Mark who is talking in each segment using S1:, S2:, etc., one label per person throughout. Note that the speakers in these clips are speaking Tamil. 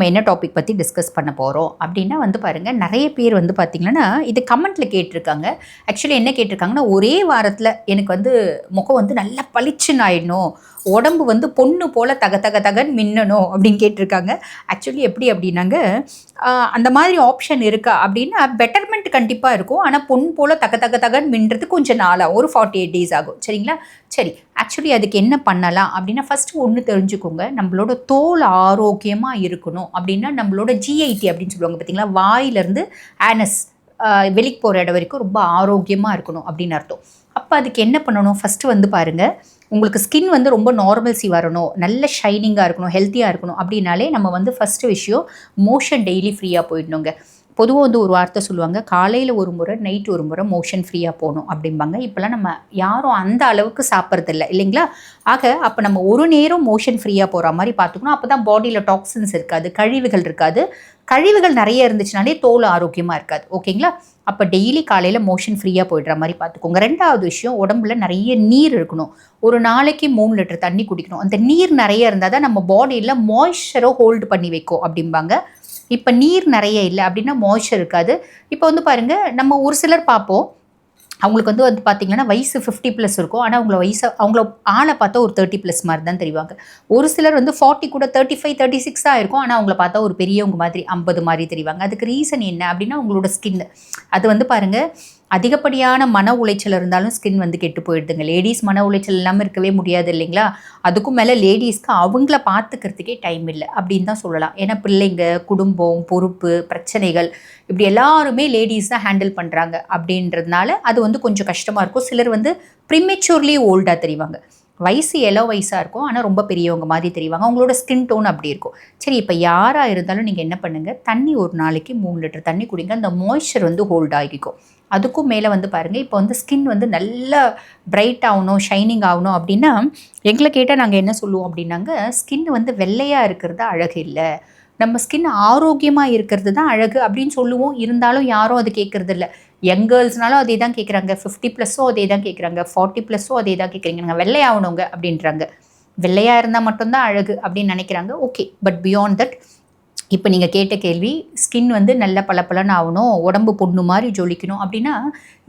S1: நம்ம என்ன டாபிக் பற்றி டிஸ்கஸ் பண்ண போகிறோம் அப்படின்னா வந்து பாருங்கள் நிறைய பேர் வந்து பார்த்திங்கன்னா இது கமெண்ட்டில் கேட்டிருக்காங்க. ஆக்சுவலி என்ன கேட்டிருக்காங்கன்னா ஒரே வாரத்தில் எனக்கு வந்து முகம் வந்து நல்லா பளிச்சுன்னு ஆயிடணும். உடம்பு வந்து பொண்ணு போல் தக தக தகன்னு மின்னணும் அப்படின்னு கேட்டிருக்காங்க. ஆக்சுவலி எப்படி அப்படின்னாங்க அந்த மாதிரி ஆப்ஷன் இருக்கா அப்படின்னா பெட்டர்மெண்ட் கண்டிப்பாக இருக்கும். ஆனால் பொண்ணு போல் தக தக தகன்னு மின்றது கொஞ்சம் நாளாக ஒரு ஃபார்ட்டி எயிட் டேஸ் ஆகும். சரிங்களா? சரி ஆக்சுவலி அதுக்கு என்ன பண்ணலாம் அப்படின்னா ஃபஸ்ட்டு ஒன்று தெரிஞ்சுக்கோங்க. நம்மளோட தோல் ஆரோக்கியமாக இருக்கணும் அப்படின்னா நம்மளோட ஜிஐடி அப்படின்னு சொல்லுவாங்க பார்த்தீங்களா? வாயிலேருந்து ஆனஸ் வெளிக்கு போகிற இடம் வரைக்கும் ரொம்ப ஆரோக்கியமாக இருக்கணும் அப்படின்னு அர்த்தம். அப்போ அதுக்கு என்ன பண்ணணும்? ஃபஸ்ட்டு வந்து பாருங்கள் உங்களுக்கு ஸ்கின் வந்து ரொம்ப நார்மல்சி வரணும் நல்ல ஷைனிங்காக இருக்கணும் ஹெல்த்தியாக இருக்கணும் அப்படின்னாலே நம்ம வந்து ஃபஸ்ட்டு விஷயம் மோஷன் டெய்லி ஃப்ரீயாக போயிடணுங்க. பொதுவாக வந்து ஒரு வார்த்தை சொல்லுவாங்க காலையில் ஒரு முறை நைட் ஒரு முறை மோஷன் ஃப்ரீயாக போகணும் அப்படிம்பாங்க. இப்போல்லாம் நம்ம யாரும் அந்த அளவுக்கு சாப்பிட்றதில்ல இல்லைங்களா? ஆக அப்போ நம்ம ஒரு நேரம் மோஷன் ஃப்ரீயாக போகிற மாதிரி பார்த்துக்கணும். அப்போ தான் பாடியில் டாக்ஸின்ஸ் இருக்காது கழிவுகள் இருக்காது. கழிவுகள் நிறைய இருந்துச்சுனாலே தோல் ஆரோக்கியமாக இருக்காது ஓகேங்களா? அப்போ டெய்லி காலையில் மோஷன் ஃப்ரீயாக போயிடுற மாதிரி பார்த்துக்கோங்க. ரெண்டாவது விஷயம் உடம்புல நிறைய நீர் இருக்கணும். ஒரு நாளைக்கு மூணு லிட்டர் தண்ணி குடிக்கணும். அந்த நீர் நிறைய இருந்தால் தான் நம்ம பாடியில் மாய்ஸ்சரை ஹோல்டு பண்ணி வைக்கும் அப்படிம்பாங்க. இப்போ நீர் நிறைய இல்லை அப்படின்னா மாய்ஸ்சர் இருக்காது. இப்போ வந்து பாருங்கள் நம்ம ஒரு சிலர் பார்ப்போம். அவங்களுக்கு வந்து வந்து பார்த்திங்கன்னா வயசு ஃபிஃப்டி ப்ளஸ் இருக்கும். ஆனால் அவங்கள வயசு அவங்கள ஆளை பார்த்தா ஒரு தேர்ட்டி ப்ளஸ் மாதிரி தான் தெரிவாங்க. ஒரு சிலர் வந்து ஃபார்ட்டி கூட தேர்ட்டி ஃபைவ் தேர்ட்டி சிக்ஸாக இருக்கும். ஆனால் அவங்கள பார்த்தா ஒரு பெரியவங்க மாதிரி ஐம்பது மாதிரி தெரிவாங்க. அதுக்கு ரீசன் என்ன அப்படின்னா அவங்களோட ஸ்கின் அது வந்து பாருங்கள் அதிகப்படியான மன உளைச்சல் இருந்தாலும் ஸ்கின் வந்து கெட்டு போயிடுதுங்க. லேடிஸ் மன உளைச்சல் இல்லாமல் இருக்கவே முடியாது இல்லைங்களா? அதுக்கும் மேலே லேடிஸ்க்கு அவங்கள பார்த்துக்கிறதுக்கே டைம் இல்லை அப்படின்னு தான் சொல்லலாம். ஏன்னா பிள்ளைங்க குடும்பம் பொறுப்பு பிரச்சனைகள் இப்படி எல்லாருமே லேடிஸ் தான் ஹேண்டில் பண்ணுறாங்க அப்படின்றதுனால அது வந்து கொஞ்சம் கஷ்டமாக இருக்கும். சிலர் வந்து ப்ரிமெச்சூர்லி ஓல்டாக தெரிவாங்க. வயசு எலோ வயசாக இருக்கும். ஆனால் ரொம்ப பெரியவங்க மாதிரி தெரிவாங்க. அவங்களோட ஸ்கின் டோன் அப்படி இருக்கும். சரி இப்போ யாராக இருந்தாலும் நீங்கள் என்ன பண்ணுங்கள் தண்ணி ஒரு நாளைக்கு மூணு லிட்டர் தண்ணி குடிங்க. அந்த மாய்ஸ்சர் வந்து ஹோல்ட் ஆகிக்கும். அதுக்கும் மேலே வந்து பாருங்கள் இப்போ வந்து ஸ்கின் வந்து நல்லா பிரைட் ஆகணும் ஷைனிங் ஆகணும் அப்படின்னா எங்களை கேட்டால் நாங்கள் என்ன சொல்லுவோம் அப்படின்னாங்க ஸ்கின் வந்து வெள்ளையாக இருக்கிறது அழகு இல்லை. நம்ம ஸ்கின் ஆரோக்கியமாக இருக்கிறது தான் அழகு அப்படின்னு சொல்லுவோம். இருந்தாலும் யாரும் அது கேட்குறதில்ல. யங் கேர்ள்ஸ்னாலும் அதே தான் கேட்குறாங்க ஃபிஃப்டி ப்ளஸ்ஸும் அதே தான் கேட்குறாங்க ஃபார்ட்டி ப்ளஸ்ஸும் அதே தான் கேட்குறீங்க நாங்கள் வெள்ளையாகணுங்க அப்படின்றாங்க. வெள்ளையாக இருந்தால் மட்டும்தான் அழகு அப்படின்னு நினைக்கிறாங்க. ஓகே. பட் பியாண்ட் தட் இப்போ நீங்கள் கேட்ட கேள்வி ஸ்கின் வந்து நல்ல பளபளன்னு ஆகணும் உடம்பு பொண்ணு மாதிரி ஜொலிக்கணும் அப்படின்னா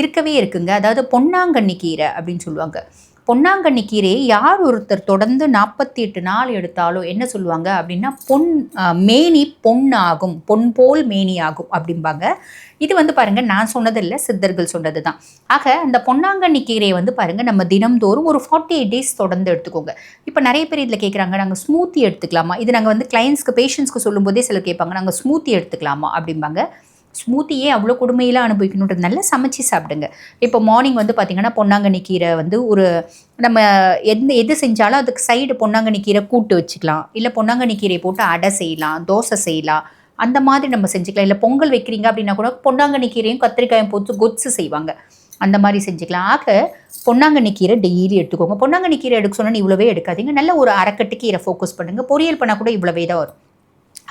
S1: இருக்கவே இருக்குங்க. அதாவது பொன்னாங்கண்ணி கீரை அப்படின்னு சொல்லுவாங்க. பொன்னாங்கண்ணி கீரையை யார் ஒருத்தர் தொடர்ந்து நாற்பத்தி எட்டு நாள் எடுத்தாலும் என்ன சொல்லுவாங்க அப்படின்னா பொன் மேனி பொன்னாகும் பொன் போல் மேனி ஆகும் அப்படிம்பாங்க. இது வந்து பாருங்க நான் சொன்னதில்லை சித்தர்கள் சொன்னது தான் ஆக அந்த பொன்னாங்கண்ணி கீரையை வந்து பாருங்க நம்ம தினம்தோறும் ஒரு ஃபார்ட்டி எயிட் டேஸ் தொடர்ந்து எடுத்துக்கோங்க. இப்போ நிறைய பேர் இதில் கேட்குறாங்க நாங்கள் ஸ்மூத்தி எடுத்துக்கலாமா? இது நாங்கள் வந்து கிளைண்ட்ஸ்க்கு பேஷண்ட்ஸ்க்கு சொல்லும்போதே சிலர் கேட்பாங்க நாங்கள் ஸ்மூத்தி எடுத்துக்கலாமா அப்படிம்பாங்க. ஸ்மூத்தியே அவ்வளோ கொடுமையெல்லாம் அனுபவிக்கணுன்றது நல்லா சமைச்சு சாப்பிடுங்க. இப்போ மார்னிங் வந்து பார்த்திங்கன்னா பொன்னாங்கண்ணி கீரை வந்து ஒரு நம்ம எந்த எது செஞ்சாலும் அதுக்கு சைடு பொன்னாங்கண்ணி கீரை கூட்டு வச்சுக்கலாம். இல்லை பொன்னாங்கண்ணி கீரை போட்டு அடை செய்யலாம் தோசை செய்யலாம். அந்த மாதிரி நம்ம செஞ்சுக்கலாம். இல்லை பொங்கல் வைக்கிறீங்க அப்படின்னா கூட பொன்னாங்கண்ணி கீரையும் கத்திரிக்காயும் போட்டு கொத்து செய்வாங்க. அந்த மாதிரி செஞ்சுக்கலாம். ஆக பொன்னாங்கண்ணி கீரை டெய்லி எடுத்துக்கோங்க. பொன்னாங்கண்ணி கீரை எடுக்க சொன்னால் இவ்வளோவே எடுக்காதீங்க. நல்ல ஒரு அரைக்கட்டு கீரை ஃபோக்கஸ் பண்ணுங்கள் பொரியல் பண்ணால் கூட இவ்வளோவே தான் வரும்.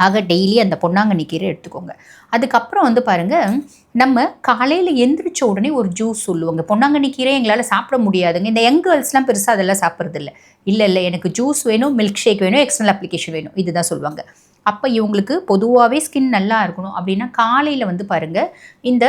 S1: ஆக டெய்லி அந்த பொன்னாங்கண்ணி கீரை எடுத்துக்கோங்க. அதுக்கப்புறம் வந்து பாருங்கள் நம்ம காலையில் எந்திரிச்ச உடனே ஒரு ஜூஸ் சொல்லுவாங்க. பொன்னாங்கண்ணி கீரை எங்களால் சாப்பிட முடியாதுங்க. இந்த யங் கேர்ள்ஸ்லாம் பெருசாக அதெல்லாம் சாப்பிட்றது இல்லை. இல்லை இல்லை எனக்கு ஜூஸ் வேணும் மில்க் ஷேக் வேணும் எக்ஸ்டர்னல் அப்ளிகேஷன் வேணும். இதுதான் சொல்லுவாங்க. அப்போ இவங்களுக்கு பொதுவாகவே ஸ்கின் நல்லா இருக்கணும். அப்படின்னா காலையில் வந்து பாருங்கள் இந்த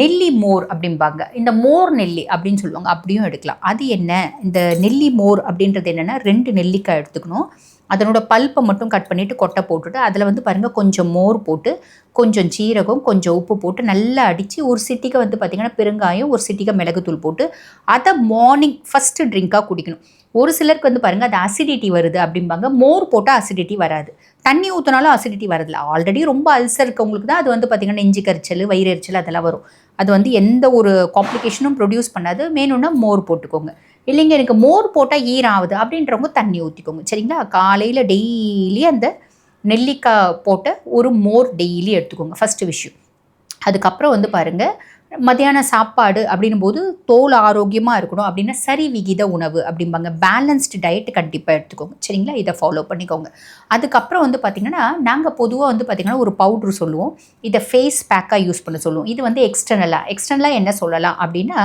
S1: நெல்லி மோர் அப்படிம்பாங்க. இந்த மோர் நெல்லி அப்படின்னு சொல்லுவாங்க. அப்படியும் எடுக்கலாம். அது என்ன? இந்த நெல்லி மோர் அப்படின்றது என்னென்னா ரெண்டு நெல்லிக்காய் எடுத்துக்கணும். அதனோட பல்ப்பை மட்டும் கட் பண்ணிவிட்டு கொட்டை போட்டுட்டு அதில் வந்து பாருங்கள் கொஞ்சம் மோர் போட்டு கொஞ்சம் சீரகம் கொஞ்சம் உப்பு போட்டு நல்லா அடித்து ஒரு சிட்டிக்கு வந்து பார்த்திங்கன்னா பெருங்காயம் ஒரு சிட்டிக்கு மிளகுத்தூள் போட்டு அதை மார்னிங் ஃபஸ்ட்டு ட்ரிங்காக குடிக்கணும். ஒரு சிலருக்கு வந்து பாருங்கள் அது அசிடிட்டி வருது அப்படிம்பாங்க. மோர் போட்டால் அசிடிட்டி வராது. தண்ணி ஊற்றினாலும் அசிடிட்டி வரதில்ல ஆல்ரெடி ரொம்ப அல்சர் இருக்கவங்களுக்கு தான் அது வந்து பார்த்திங்கன்னா நெஞ்சு கரிச்சல் வயிறு எரிச்சல் அதெல்லாம் வரும். அது வந்து எந்த ஒரு காம்ப்ளிகேஷனும் ப்ரொடியூஸ் பண்ணாது. வேணும்னா மோர் போட்டுக்கோங்க. இல்லைங்க எனக்கு மோர் போட்டால் ஈரம் ஆகுது அப்படின்றவங்க தண்ணி ஊற்றிக்கோங்க சரிங்களா? காலையில் டெய்லி அந்த நெல்லிக்காய் போட்ட ஒரு மோர் டெய்லி எடுத்துக்கோங்க ஃபஸ்ட்டு விஷயம். அதுக்கப்புறம் வந்து பாருங்கள் மத்தியான சாப்பாடு அப்படின்னும் போது தோல் ஆரோக்கியமாக இருக்கணும் அப்படின்னா சரி விகித உணவு அப்படிம்பாங்க. பேலன்ஸ்டு டயட் கண்டிப்பாக எடுத்துக்கோங்க சரிங்களா? இதை ஃபாலோ பண்ணிக்கோங்க. அதுக்கப்புறம் வந்து பார்த்திங்கன்னா நாங்கள் பொதுவாக வந்து பார்த்திங்கன்னா ஒரு பவுட்ரு சொல்லுவோம். இதை ஃபேஸ் பேக்காக யூஸ் பண்ண சொல்லுவோம். இது வந்து எக்ஸ்டர்னலாக எக்ஸ்டர்னலாக என்ன சொல்லலாம் அப்படின்னா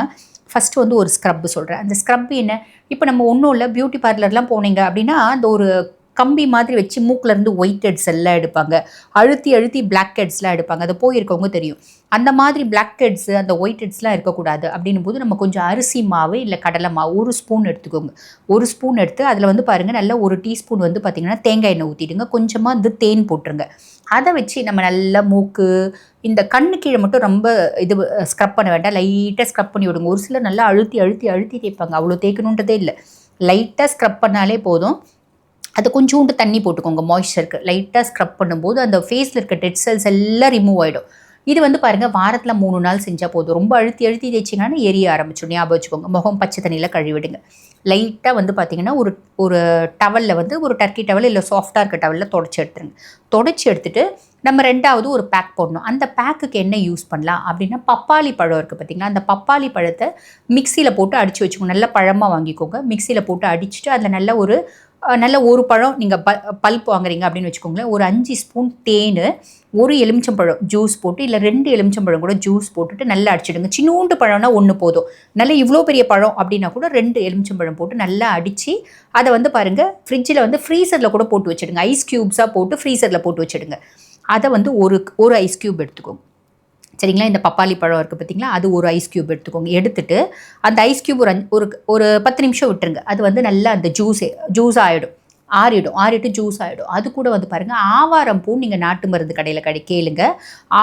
S1: ஃபஸ்ட்டு வந்து ஒரு ஸ்க்ரப்பு சொல்கிறேன் அந்த ஸ்க்ரப் என்ன? இப்போ நம்ம ஒன்றும் இல்லை பியூட்டி பார்லர்லாம் போனீங்க அப்படின்னா அந்த ஒரு கம்பி மாதிரி வச்சு மூக்கில் இருந்து ஒயிட் ஹெட்ஸ் எல்லாம் எடுப்பாங்க. அழுத்தி அழுத்தி பிளாக் ஹெட்ஸ்லாம் எடுப்பாங்க. அது போயிருக்கவங்க தெரியும். அந்த மாதிரி பிளாக் ஹெட்ஸ் அந்த ஒயிட் ஹெட்ஸ்லாம் இருக்கக்கூடாது. அப்படின்னும் போது நம்ம கொஞ்சம் அரிசி மாவு இல்லை கடலை மாவு ஒரு ஸ்பூன் எடுத்துக்கோங்க. ஒரு ஸ்பூன் எடுத்து அதில் வந்து பாருங்கள் நல்லா ஒரு டீஸ்பூன் வந்து பார்த்திங்கன்னா தேங்காய் எண்ணெய் ஊற்றிடுங்க கொஞ்சமாக வந்து தேன் போட்டுருங்க. அதை வச்சு நம்ம நல்லா மூக்கு இந்த கண்ணு கீழே மட்டும் ரொம்ப இது ஸ்க்ரப் பண்ண வேண்டாம். லைட்டாக ஸ்க்ரப் பண்ணி விடுங்க. ஒரு சிலர் நல்லா அழுத்தி அழுத்தி அழுத்தி தேய்ப்பாங்க. அவ்வளோ தேய்க்கணுன்றதே இல்லை. லைட்டாக ஸ்க்ரப் பண்ணாலே போதும். அது கொஞ்சோண்டு தண்ணி போட்டுக்கோங்க மாய்ஸ்சருக்கு லைட்டாக ஸ்க்ரப் பண்ணும்போது அந்த ஃபேஸில் இருக்க டெட் செல்ஸ் எல்லாம் ரிமூவ் ஆகிடும் இது வந்து பாருங்கள் வாரத்தில் மூணு நாள் செஞ்சால் போதும். ரொம்ப அழுத்தி அழுத்தி தேய்ச்சிங்கன்னா எரிய ஆரம்பிச்சிடும். ஞாபகம் வச்சுக்கோங்க. முகம் பச்சை தண்ணியில் கழுவிடுங்க. லைட்டாக வந்து பார்த்தீங்கன்னா ஒரு ஒரு டவலில் வந்து ஒரு டர்க்கி டவல் இல்லை சாஃப்டாக இருக்க டவலில் தொடச்சி எடுத்துருங்க. தொடச்சி எடுத்துகிட்டு நம்ம ரெண்டாவது ஒரு பேக் போடணும். அந்த பேக்குக்கு என்ன யூஸ் பண்ணலாம் அப்படின்னா பப்பாளி பழம் இருக்குது பார்த்தீங்கன்னா அந்த பப்பாளி பழத்தை மிக்சியில் போட்டு அடித்து வச்சுக்கோங்க. நல்ல பழமாக வாங்கிக்கோங்க. மிக்சியில் போட்டு அடிச்சுட்டு அதில் நல்ல ஒரு நல்ல ஒரு பழம் நீங்கள் ப பல்ப் வாங்குறீங்க அப்படின்னு வச்சுக்கோங்களேன். ஒரு அஞ்சு ஸ்பூன் தேன் ஒரு எலுமிச்சம்பழம் ஜூஸ் போட்டு இல்லை ரெண்டு எலுமிச்சம்பழம் கூட ஜூஸ் போட்டுட்டு நல்லா அடிச்சிடுங்க. சின்னூண்டு பழம்னா ஒன்று போதும். நல்லா இவ்வளோ பெரிய பழம் அப்படின்னா கூட ரெண்டு எலுமிச்சம்பழம் போட்டு நல்லா அடித்து அதை வந்து பாருங்கள் ஃப்ரிட்ஜில் வந்து ஃப்ரீசரில் கூட போட்டு வச்சிடுங்க. ஐஸ் க்யூப்ஸாக போட்டு ஃப்ரீசரில் போட்டு வச்சுடுங்க. அதை வந்து ஒரு ஒரு ஐஸ் க்யூப் எடுத்துக்கோங்க. சரிங்களா? இந்த பப்பாளி பழம் இருக்குது பார்த்தீங்களா அது ஒரு ஐஸ் க்யூப் எடுத்துக்கோங்க. எடுத்துட்டு அந்த ஐஸ் க்யூப் ஒரு அஞ்சு ஒரு ஒரு பத்து நிமிஷம் விட்டுருங்க. அது வந்து நல்லா அந்த ஜூஸே ஜூஸ் ஆகிடும் ஆறிடும். ஆறிட்டு ஜூஸ் ஆகிடும் அது கூட வந்து பாருங்கள் ஆவாரம் பூ நீங்கள் நாட்டு மருந்து கடையில் கடை கேளுங்க.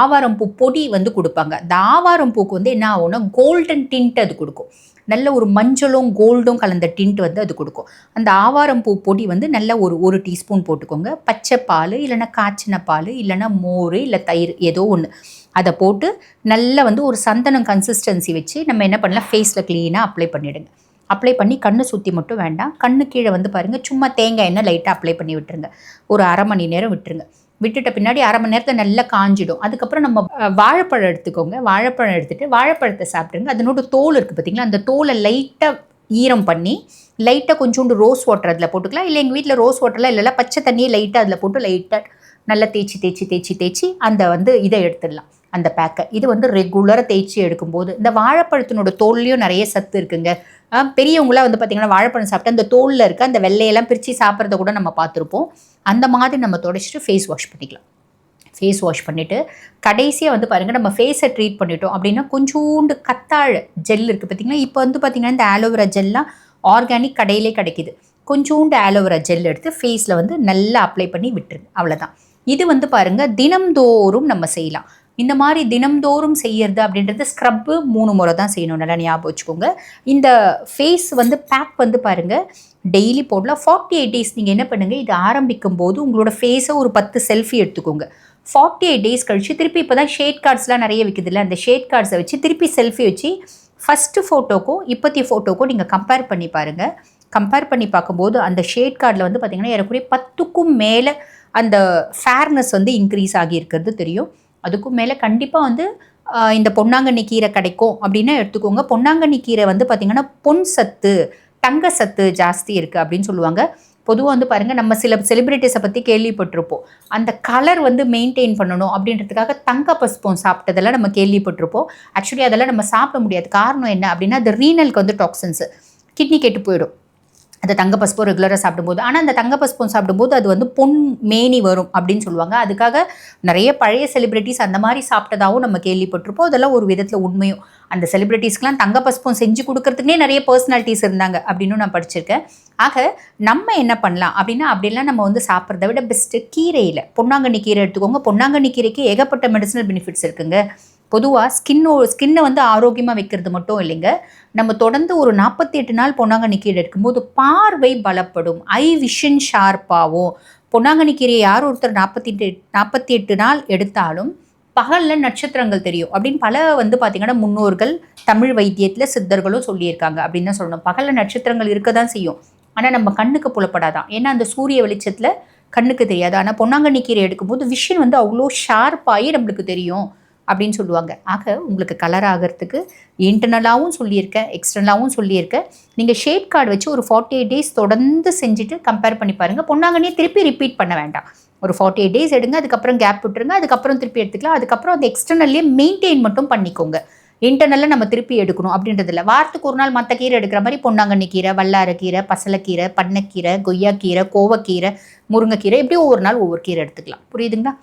S1: ஆவாரம் பூ பொடி வந்து கொடுப்பாங்க. அந்த ஆவாரம் பூக்கு வந்து என்ன ஆகும்னா கோல்டன் டிண்ட் அது கொடுக்கும். நல்ல ஒரு மஞ்சளும் கோல்டும் கலந்த டிண்ட் வந்து அது கொடுக்கும். அந்த ஆவாரம் பூ பொடி வந்து நல்ல ஒரு ஒரு டீஸ்பூன் போட்டுக்கோங்க. பச்சை பால் இல்லைன்னா காய்ச்சின பால் இல்லைன்னா மோர் இல்லை தயிர் ஏதோ ஒன்று அதை போட்டு நல்லா வந்து ஒரு சந்தனம் கன்சிஸ்டன்சி வச்சு நம்ம என்ன பண்ணலாம் ஃபேஸில் க்ளீனாக அப்ளை பண்ணிவிடுங்க அப்ளை பண்ணி கண்ணு சுற்றி மட்டும் வேண்டாம். கண்ணு கீழே வந்து பாருங்கள் சும்மா தேங்காய் எண்ணெய் லைட்டாக அப்ளை பண்ணி விட்டுருங்க. ஒரு அரை மணி நேரம் விட்டுருங்க. விட்டுட்ட பின்னாடி அரை மணி நேரத்தை நல்லா காஞ்சிடும். அதுக்கப்புறம் நம்ம வாழைப்பழம் எடுத்துக்கோங்க. வாழைப்பழம் எடுத்துகிட்டு வாழைப்பழத்தை சாப்பிட்டுருங்க. அதனோட தோல் இருக்குது பார்த்தீங்களா அந்த தோலை லைட்டாக ஈரம் பண்ணி லைட்டாக கொஞ்சோண்டு ரோஸ் வாட்டர் அதில் போட்டுக்கலாம். இல்லை எங்கள் வீட்டில் ரோஸ் வாட்டர்லாம் இல்லைல்ல பச்சை தண்ணியை லைட்டாக அதில் போட்டு லைட்டாக நல்லா தேய்ச்சி தேய்ச்சி தேய்ச்சி தேய்ச்சி அந்த வந்து இதை எடுத்துடலாம். அந்த பேக்கை இது வந்து ரெகுலராக தேய்ச்சி எடுக்கும்போது இந்த வாழைப்பழத்தினோட தோல்லையும் நிறைய சத்து இருக்குங்க. பெரியவங்களாம் வந்து பார்த்திங்கன்னா வாழைப்பழம் சாப்பிட்டு அந்த தோலில் இருக்க அந்த வெள்ளையெல்லாம் பிரித்து சாப்பிட்றத கூட நம்ம பார்த்துருப்போம். அந்த மாதிரி நம்ம தொடச்சிட்டு ஃபேஸ் வாஷ் பண்ணிக்கலாம். ஃபேஸ் வாஷ் பண்ணிவிட்டு கடைசியாக வந்து பாருங்கள் நம்ம ஃபேஸை ட்ரீட் பண்ணிட்டோம் அப்படின்னா கொஞ்சோண்டு கத்தாழ ஜெல் இருக்குது பார்த்திங்கனா இப்போ வந்து பார்த்திங்கன்னா இந்த ஆலோவேரா ஜெல்லாம் ஆர்கானிக் கடையிலே கிடைக்கிது. கொஞ்சோண்டு ஆலோவேரா ஜெல் எடுத்து ஃபேஸில் வந்து நல்லா அப்ளை பண்ணி விட்டுருங்க. அவ்வளோதான் இது வந்து பாருங்கள் தினம்தோறும் நம்ம செய்யலாம். இந்த மாதிரி தினம்தோறும் செய்யறது அப்படின்றது ஸ்க்ரப்பு மூணு முறை தான் செய்யணும். நல்லா ஞாபகம் வச்சுக்கோங்க. இந்த ஃபேஸ் வந்து பேக் வந்து பாருங்கள் டெய்லி போடலாம் ஃபார்ட்டி எயிட் டேஸ் நீங்கள் என்ன பண்ணுங்கள் இது ஆரம்பிக்கும் போது உங்களோட ஃபேஸை ஒரு பத்து செல்ஃபி எடுத்துக்கோங்க. ஃபார்ட்டி எயிட் டேஸ் கழித்து திருப்பி இப்போ தான் ஷேட் கார்ட்ஸ்லாம் நிறைய விற்குதுல்ல அந்த ஷேட் கார்ட்ஸை வச்சு திருப்பி செல்ஃபி வச்சு ஃபஸ்ட்டு ஃபோட்டோக்கும் இப்போத்திய ஃபோட்டோக்கும் நீங்கள் கம்பேர் பண்ணி பாருங்கள் கம்பேர் பண்ணி பார்க்கும்போது அந்த ஷேட் கார்டில் வந்து பார்த்திங்கன்னா ஏறக்குறைய பத்துக்கும் மேலே அந்த ஃபேர்னஸ் வந்து இன்க்ரீஸ் ஆகியிருக்கிறது தெரியும். அதுக்கும் மேலே கண்டிப்பாக வந்து இந்த பொன்னாங்கண்ணி கீரை கிடைக்கும் அப்படின்னா எடுத்துக்கோங்க. பொன்னாங்கண்ணி கீரை வந்து பார்த்திங்கன்னா பொன் சத்து தங்க சத்து ஜாஸ்தி இருக்குது அப்படின்னு சொல்லுவாங்க. பொதுவாக வந்து பாருங்கள் நம்ம சில செலிப்ரிட்டிஸை பற்றி கேள்விப்பட்டிருப்போம். அந்த கலர் வந்து மெயின்டைன் பண்ணணும் அப்படின்றதுக்காக தங்க பஸ்பம் சாப்பிட்டதெல்லாம் நம்ம கேள்விப்பட்டிருப்போம். ஆக்சுவலி அதெல்லாம் நம்ம சாப்பிட முடியாது. காரணம் என்ன அப்படின்னா அது ரீனலுக்கு வந்து டாக்ஸன்ஸு கிட்னி கெட்டு போயிடும். அந்த தங்க பஸ்பம் ரெகுலராக சாப்பிடும்போது. ஆனால் அந்த தங்க பஸ்பம் சாப்பிடும்போது அது வந்து பொன் மேனி வரும் அப்படின்னு சொல்லுவாங்க. அதுக்காக நிறைய பழைய செலிப்ரிட்டிஸ் அந்த மாதிரி சாப்பிட்டதாகவும் நம்ம கேள்விப்பட்டிருப்போம். அதெல்லாம் ஒரு விதத்தில் உண்மையும். அந்த செலிப்ரிட்டிஸ்க்கெலாம் தங்க பஸ்பம் செஞ்சு கொடுக்கறதுக்குனே நிறைய பர்சனாலிட்டிஸ் இருந்தாங்க அப்படின்னு நான் படிச்சிருக்கேன். ஆக நம்ம என்ன பண்ணலாம் அப்படின்னா அப்படிலாம் நம்ம வந்து சாப்பிட்றத விட பெஸ்ட்டு கீரையில் பொன்னாங்கண்ணி கீரை எடுத்துக்கோங்க. பொன்னாங்கண்ணி கீரைக்கு ஏகப்பட்ட மெடிசனல் பெனிஃபிட்ஸ் இருக்குங்க. பொதுவாக ஸ்கின்னோ ஸ்கின்னை வந்து ஆரோக்கியமாக வைக்கிறது மட்டும் இல்லைங்க. நம்ம தொடர்ந்து ஒரு நாற்பத்தி எட்டு நாள் பொன்னாங்கண்ணி கீரை எடுக்கும்போது பார்வை பலப்படும். ஐ விஷன் ஷார்ப்பாகும் பொன்னாங்கண்ணி கீரையை யார் ஒருத்தர் நாற்பத்தி எட்டு நாற்பத்தி எட்டு நாள் எடுத்தாலும் பகலில் நட்சத்திரங்கள் தெரியும். அப்படின்னு பல வந்து பார்த்திங்கன்னா முன்னோர்கள் தமிழ் வைத்தியத்தில் சித்தர்களும் சொல்லியிருக்காங்க. அப்படின்னு தான் சொல்லணும். பகலில் நட்சத்திரங்கள் இருக்க தான் செய்யும். ஆனால் நம்ம கண்ணுக்கு புலப்படாதான். ஏன்னா அந்த சூரிய வெளிச்சத்தில் கண்ணுக்கு தெரியாது. ஆனால் பொன்னாங்கண்ணி கீரை எடுக்கும்போது விஷன் வந்து அவ்வளோ ஷார்ப்பாகி நம்மளுக்கு தெரியும். அப்படின்னு சொல்லுவாங்க. ஆக உங்களுக்கு கலர் ஆகிறதுக்கு இன்டர்னலாகவும் சொல்லியிருக்கேன் எக்ஸ்டர்னலாகவும் சொல்லியிருக்கேன் நீங்கள் ஷேட் கார்டு வச்சு ஒரு ஃபார்ட்டி எயிட் டேஸ் தொடர்ந்து செஞ்சுட்டு கம்பேர் பண்ணி பாருங்கள் பொன்னாங்கண்ணியை திருப்பி ரிப்பீட் பண்ண வேண்டாம். ஒரு ஃபார்ட்டி எயிட் டேஸ் எடுங்க அதுக்கப்புறம் கேப் விட்டுருங்க அதுக்கப்புறம் திருப்பி எடுத்துக்கலாம் அதுக்கப்புறம் அந்த எக்ஸ்டர்னல்லே மெயின்டைன் மட்டும் பண்ணிக்கோங்க. இன்டர்னலில் நம்ம திருப்பி எடுக்கணும் அப்படின்றது இல்லை வாரத்துக்கு ஒரு நாள் மற்ற கீரை எடுக்கிற மாதிரி பொன்னாங்கண்ணி கீரை வல்லாரக்கீரை பசலைக்கீரை பண்ணைக்கீரை கொய்யாக்கீரை கோவக்கீரை முருங்கைக்கீரை இப்படி ஒவ்வொரு நாள் ஒவ்வொரு கீரை எடுத்துக்கலாம். புரியுதுங்களா?